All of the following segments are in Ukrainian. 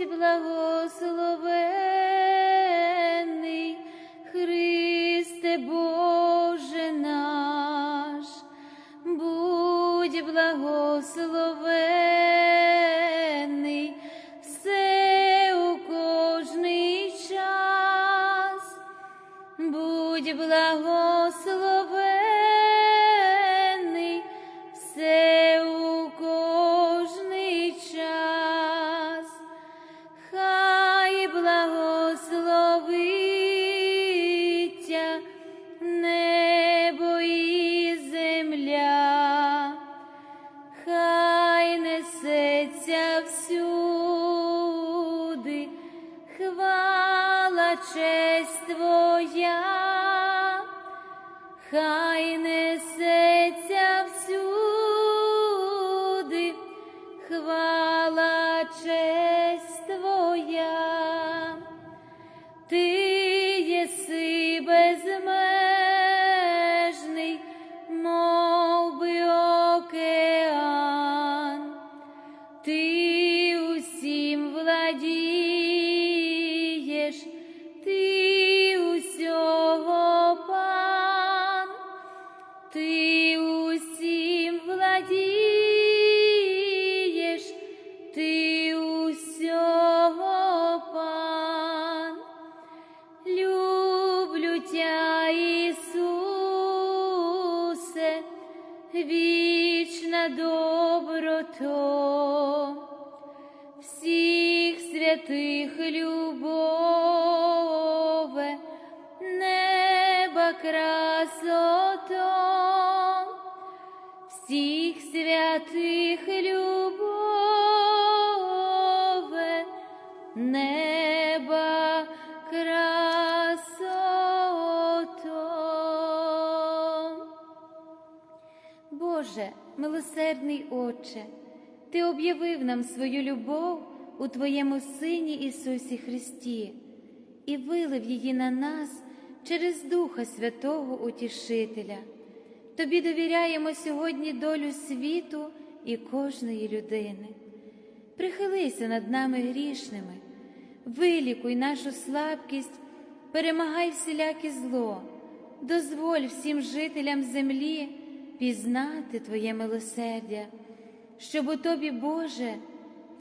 будь благословений, Христе Боже наш, будь благословений, святих любове, неба красото, всіх святих любове, неба красото. Боже, милосердний Отче, Ти об'явив нам свою любов у Твоєму Сині Ісусі Христі і вилив її на нас через Духа Святого Утішителя. Тобі довіряємо сьогодні долю світу і кожної людини. Прихилися над нами грішними, вилікуй нашу слабкість, перемагай всіляке зло, дозволь всім жителям землі пізнати Твоє милосердя, щоб у Тобі, Боже,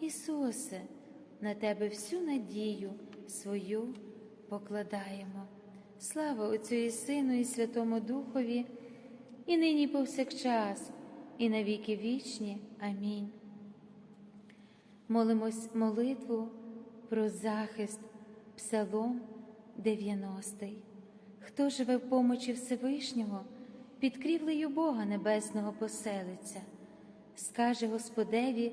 Ісусе, на Тебе всю надію свою покладаємо. Слава Отцю і Сину, і Святому Духові, і нині повсякчас, і на віки вічні. Амінь. Молимось молитву про захист, Псалом 90. Хто живе в помочі Всевишнього, під крівлею Бога Небесного поселиться, скаже Господеві,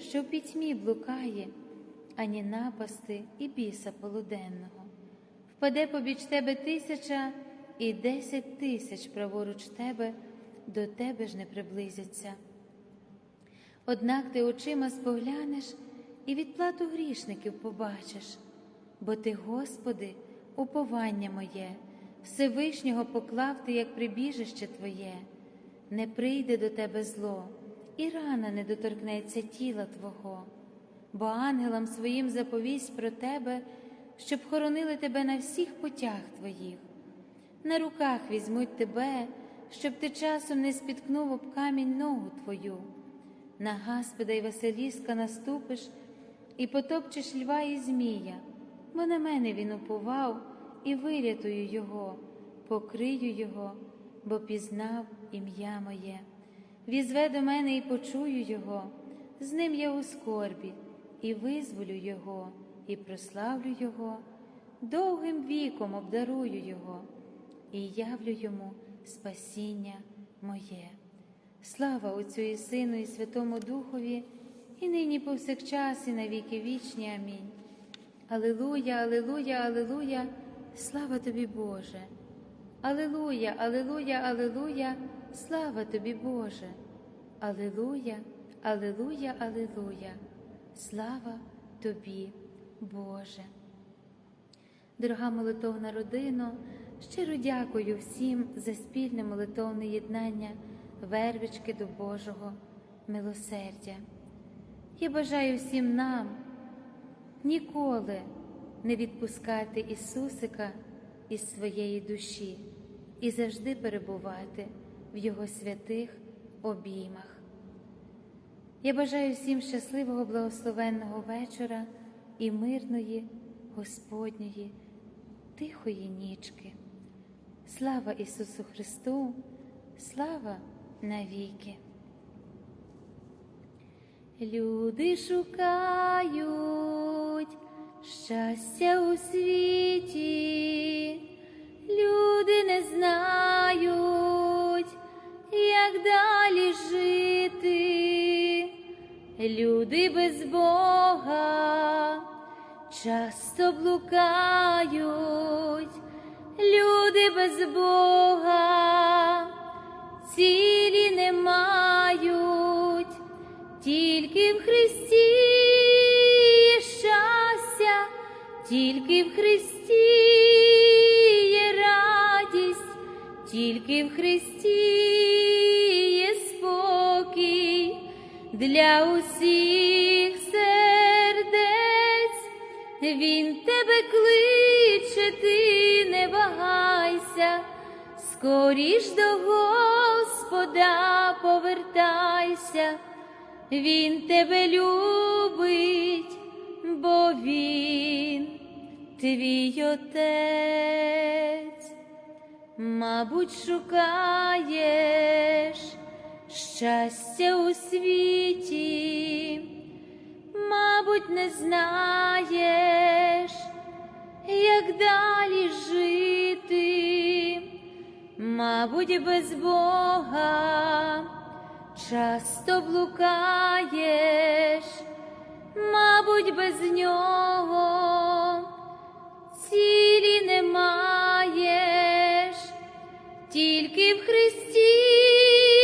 що в пітьмі блукає, ані напасти і біса полуденного. Впаде побіч тебе тисяча і десять тисяч праворуч тебе, до тебе ж не приблизяться. Однак ти очима споглянеш і відплату грішників побачиш, бо ти, Господи, уповання моє, Всевишнього поклав ти, як прибіжище Твоє, не прийде до тебе зло, і рана не доторкнеться тіла Твого, бо ангелам своїм заповість про тебе, щоб хоронили тебе на всіх путях Твоїх. На руках візьмуть тебе, щоб ти часом не спіткнув об камінь ногу Твою. На Гаспода й Василіска наступиш і потопчеш льва і змія, бо на мене він уповав і вирятую його, покрию його, бо пізнав ім'я моє. Візве до мене і почую його, з ним я у скорбі, і визволю його, і прославлю Його, довгим віком обдарую Його і явлю йому спасіння моє. Слава Отцю і Сину, і Святому Духові, і нині повсякчас, і на віки вічні. Амінь. Алилуя, Алилуя, Алилуя, слава тобі, Боже. Алилуя, Алилуя, Алилуя, слава тобі, Боже. Алилуя, Алилуя, Алилуя, слава тобі, Боже. Дорога молитовна родино, щиро дякую всім за спільне молитовне єднання вервички до Божого милосердя. Я бажаю всім нам ніколи не відпускати Ісусика із своєї душі і завжди перебувати в Його святих обіймах. Я бажаю всім щасливого благословенного вечора і мирної Господньої, тихої нічки. Слава Ісусу Христу, слава навіки! Люди шукають щастя у світі, люди не знають, як далі жити, люди без Бога часто блукають, люди без Бога цілі не мають, тільки в Христі є щастя, тільки в Христі усіх сердець. Він тебе кличе, ти не вагайся, скоріш до Господа повертайся, Він тебе любить, бо Він твій отець, мабуть, шукаєш щастя у світі мабуть, не знаєш, як далі жити, мабуть, без Бога часто блукаєш, мабуть, без нього цілі не маєш, тільки в Христі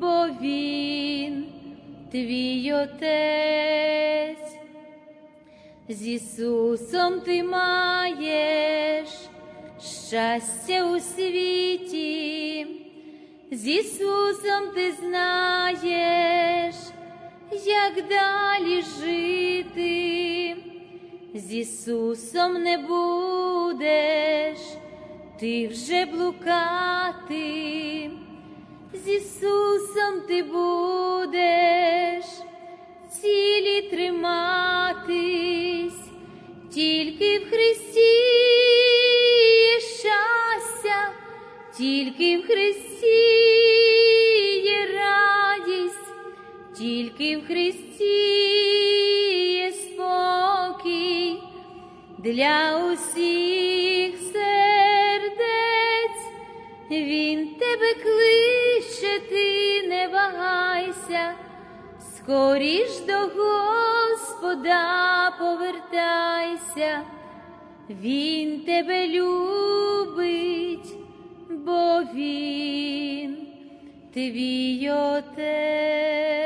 бо Він твій отець. З Ісусом ти маєш щастя у світі, з Ісусом ти знаєш, як далі жити, з Ісусом не будеш ти вже блукати, з Ісусом ти будеш цілі триматись, тільки в Христі є щастя, тільки в Христі є радість, тільки в Христі є спокій для усіх сердець. Він тебе кличе, ти не вагайся, скоріш до Господа повертайся, Він тебе любить, бо Він твій отець.